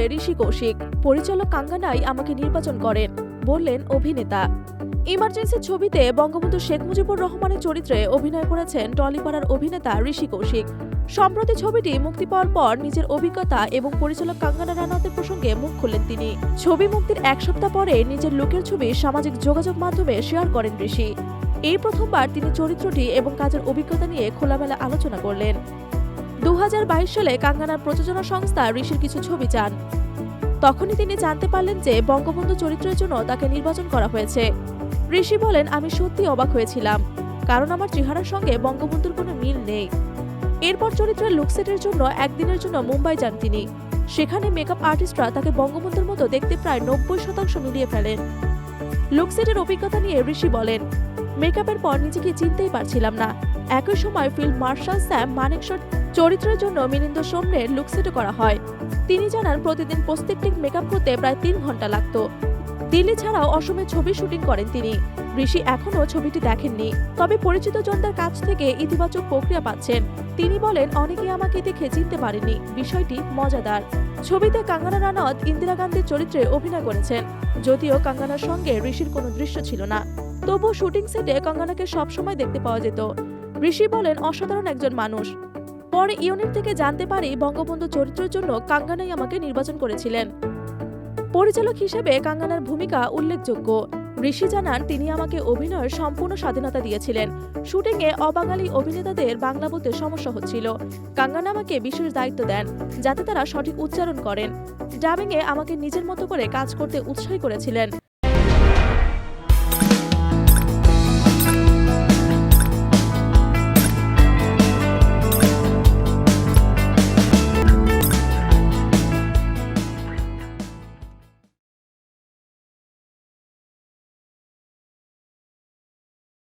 চরিত্রে ঋষি কৌশিক, পরিচালক কাঙ্গানাই আমাকে নির্বাচন করেন, বললেন অভিনেতা। ইমার্জেন্সি ছবিতে বঙ্গবন্ধু শেখ মুজিবুর রহমানের চরিত্রে অভিনয় করেছেন টলিপাড়ার অভিনেতা ঋষি কৌশিক। সম্প্রতি ছবিটি মুক্তি পাওয়ার পর নিজের অভিজ্ঞতা এবং পরিচালক কাঙ্গানা রানাতের প্রসঙ্গে মুখ খুললেন তিনি। ছবি মুক্তির এক সপ্তাহ পরে নিজের লুকের ছবি সামাজিক যোগাযোগ মাধ্যমে শেয়ার করেন ঋষি। এই প্রথমবার তিনি চরিত্রটি এবং কাজের অভিজ্ঞতা নিয়ে খোলামেলা আলোচনা করলেন। দু হাজার বাইশ সালে কাঙ্গানার প্রযোজনা সংস্থা ঋষির কিছু ছবি চান। তখনই তিনি জানতে পারলেন যে বঙ্গবন্ধু চরিত্রের জন্য তাকে নির্বাচন করা হয়েছে। ঋষি বলেন, আমি সত্যি অবাক হয়েছিলাম, কারণ আমার চেহারার সঙ্গে বঙ্গবন্ধুর কোনো মিল নেই। এরপর চরিত্রের লুকসেটের জন্য একদিনের জন্য মুম্বাই যান তিনি। সেখানে মেকআপ আর্টিস্টরা তাকে বঙ্গবন্ধুর মতো দেখতে প্রায় নব্বই শতাংশ মিলিয়ে ফেলেন। লুকসেটের অভিজ্ঞতা নিয়ে ঋষি বলেন মেকআপের পর নিজেকে চিনতেই পারছিলাম না। একই সময় ফিল্ম মার্শাল স্যাম মানেকশর চরিত্রের জন্য মিলিন্দ সোমনের লুকসেটও করা হয়। তিনি জানান, প্রতিদিন প্রত্যেকটি মেকআপ করতে প্রায় তিন ঘণ্টা লাগতো। দিল্লি ছাড়াও অসমে ছবি শুটিং করেন তিনি। ঋষি এখনও ছবিটি দেখেননি। তবে পরিচিত জনদের কাছ থেকে ইতিবাচক প্রক্রিয়া পাচ্ছেন। তিনি বলেন, অনেকে আমাকে দেখে চিনতে পারেনি বিষয়টি মজাদার। ছবিতে কাঙ্গানা রানাওয়াত ইন্দিরা গান্ধীর চরিত্রে অভিনয় করেছেন। যদিও কাঙ্গানার সঙ্গে ঋষির কোনো দৃশ্য ছিল না। তবুও শুটিং সেটে কাঙ্গানাকে সবসময় দেখতে পাওয়া যেত। ঋষি বলেন, অসাধারণ একজন মানুষ। পরে ইউনিট থেকে জানতে পারি বঙ্গবন্ধু চরিত্রের জন্য কাঙ্গানাই আমাকে নির্বাচন করেছিলেন। পরিচালক হিসেবে কাঙ্গানার ভূমিকা উল্লেখযোগ্য। ঋষি জানান, তিনি আমাকে অভিনয়ের সম্পূর্ণ স্বাধীনতা দিয়েছিলেন। শুটিংয়ে অবাঙালি অভিনেতাদের বাংলা বলতে সমস্যা হচ্ছিল। কাঙ্গানা আমাকে বিশেষ দায়িত্ব দেন, যাতে তারা সঠিক উচ্চারণ করেন। ডাবিংয়ে আমাকে নিজের মতো করে কাজ করতে উৎসাহী করেছিলেন।